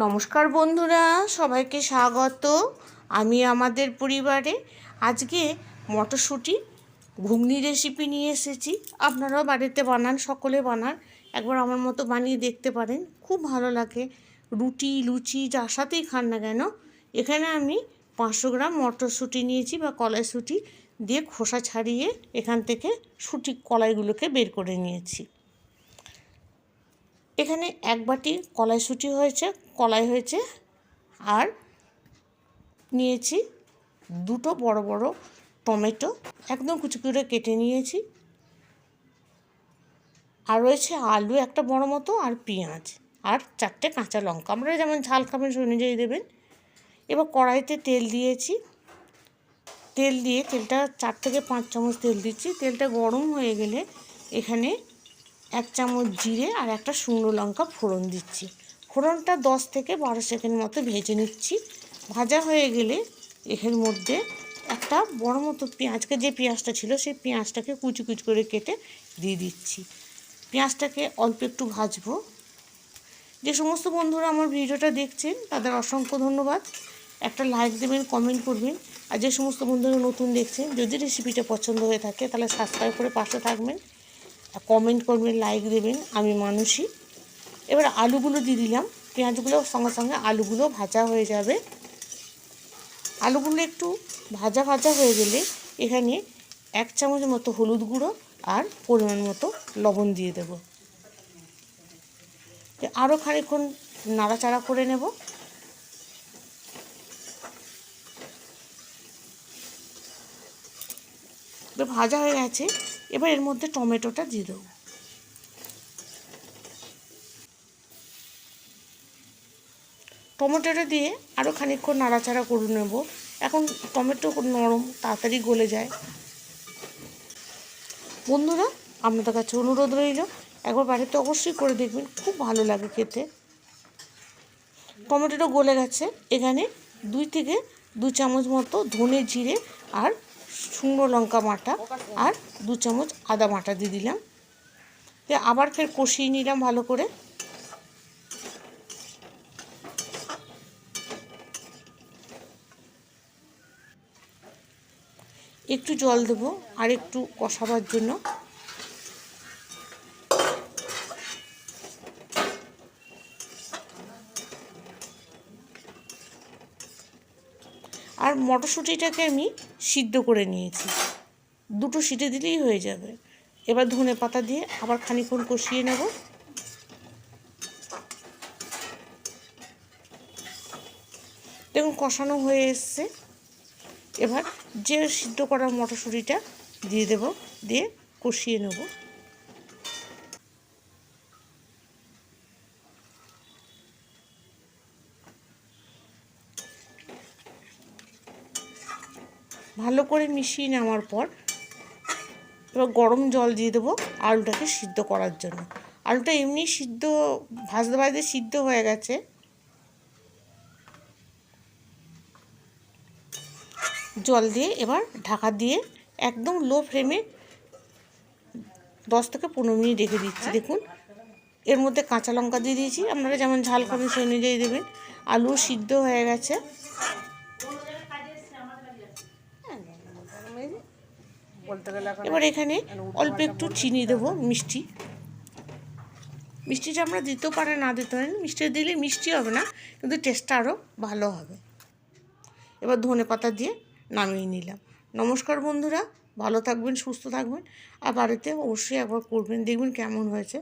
নমস্কার বন্ধুরা, সবাইকে স্বাগত আমি আমাদের পরিবারে। আজকে মটরশুঁটি, ঘুগনি রেসিপি নিয়ে এসেছি। আপনারাও বাড়িতে বানান, সকলে বানান, একবার আমার মতো বানিয়ে দেখতে পারেন। খুব ভালো লাগে। রুটি, লুচি, যার সাথেই খান না কেন, এখানে আমি পাঁচশো গ্রাম মটরশুঁটি নিয়েছি বা কলাইশুঁটি দিয়ে খোসা ছাড়িয়ে এখান থেকে শুটি, কলাইগুলোকে বের করে নিয়েছি। এখানে এক বাটি কলাইশুঁটি হয়েছে, কলাই হয়েছে আর নিয়েছি দুটো বড় বড় টমেটো। একদম কুচি করে কেটে নিয়েছি। আর রয়েছে আলু, একটা বড় মতো আর পেঁয়াজ আর চারটে কাঁচা লঙ্কা। আমরা যেমন ঝাল খাবেন সেই অনুযায়ী দেবেন। এবার কড়াইতে তেল দিয়েছি। তেল দিয়ে, তেলটা চার থেকে পাঁচ চামচ তেল দিচ্ছি। তেলটা গরম হয়ে গেলে এখানে এক চামচ জিরে আর একটা শুকনো লঙ্কা ফোড়ন দিচ্ছি। ফোড়নটা দশ থেকে বারো সেকেন্ড মতো ভেজে নিচ্ছি। ভাজা হয়ে গেলে এর মধ্যে একটা বড় মতো পেঁয়াজকে যে পেঁয়াজটা ছিল, সেই পেঁয়াজটাকে কুচি কুচি করে কেটে দিয়ে দিচ্ছি। পেঁয়াজটাকে অল্প একটু ভাজবো। যে সমস্ত বন্ধুরা আমার ভিডিওটা দেখছেন, তাদের অসংখ্য ধন্যবাদ। একটা লাইক দেবেন কমেন্ট করবেন। আর যে সমস্ত বন্ধুরা নতুন দেখছেন, যদি রেসিপিটা পছন্দ হয়ে থাকে, তাহলে সাবস্ক্রাইব করে পাশে থাকবেন। কমেন্ট করবেন লাইক দেবেন, আমি মানুষই। এবার আলুগুলো দিয়ে দিলাম। পেঁয়াজগুলো সঙ্গে সঙ্গে আলুগুলো ভাজা হয়ে যাবে। আলুগুলো একটু ভাজা ভাজা হয়ে গেলে এখানে এক চামচ মতো হলুদ গুঁড়ো আর পরিমাণ মতো লবণ দিয়ে দেব। আরও খানিক্ষণ নাড়াচাড়া করে নেব। ভাজা হয়ে গেছে। এবার এর মধ্যে টমেটোটা দিয়ে দেবো। টমেটোটা দিয়ে আরও খানিকক্ষণ নাড়াচাড়া করে নেব। এখন টমেটো নরম, তাড়াতাড়ি গলে যায়। বন্ধুরা, আপনাদের কাছে অনুরোধ রইল, একবার বাড়িতে অবশ্যই করে দেখবেন, খুব ভালো লাগে খেতে। টমেটোটা গলে গেছে। এখানে দুই থেকে দু চামচ মতো ধনে জিরে আর শুকনো লঙ্কা মাটা আর দু চামচ আদা মাটা দিয়ে দিলাম। দিয়ে আবার ফের কষিয়ে নিলাম ভালো করে। একটু জল দেবো আর একটু কষাবার জন্য। আর মটরশুঁটিটাকে আমি সিদ্ধ করে নিয়েছি। দুটো সিটে দিলেই হয়ে যাবে। এবার ধনে পাতা দিয়ে আবার খানিক্ষণ কষিয়ে নেব। দেখুন, কষানো হয়ে এসছে। এবার যে সিদ্ধ করা মটরশুঁটিটা দিয়ে দেব, দিয়ে কষিয়ে নেব। ভালো করে মিশিয়ে নেওয়ার পর এবার গরম জল দিয়ে দেবো আলুটাকে সিদ্ধ করার জন্য। আলুটা এমনি সিদ্ধ, ভাজতে ভাজতে সিদ্ধ হয়ে গেছে। জল দিয়ে এবার ঢাকা দিয়ে একদম লো ফ্লেমে দশ থেকে পনেরো মিনিট রেখে দিচ্ছি। দেখুন, এর মধ্যে কাঁচা লঙ্কা দিয়ে দিয়েছি। আপনারা যেমন ঝাল খাবেন সেই অনুযায়ী দেবেন। আলু সিদ্ধ হয়ে গেছে। এবার এখানে অল্প একটু চিনি দেবো মিষ্টি। মিষ্টিটা আমরা দিতেও পারে না দিতে পারেন মিষ্টি দিলে মিষ্টি হবে না কিন্তু টেস্টটা আরও ভালো হবে। এবার ধনে পাতা দিয়ে নামিয়ে নিলাম। নমস্কার বন্ধুরা ভালো থাকবেন সুস্থ থাকবেন আর বাড়িতে অবশ্যই একবার করবেন দেখবেন কেমন হয়েছে।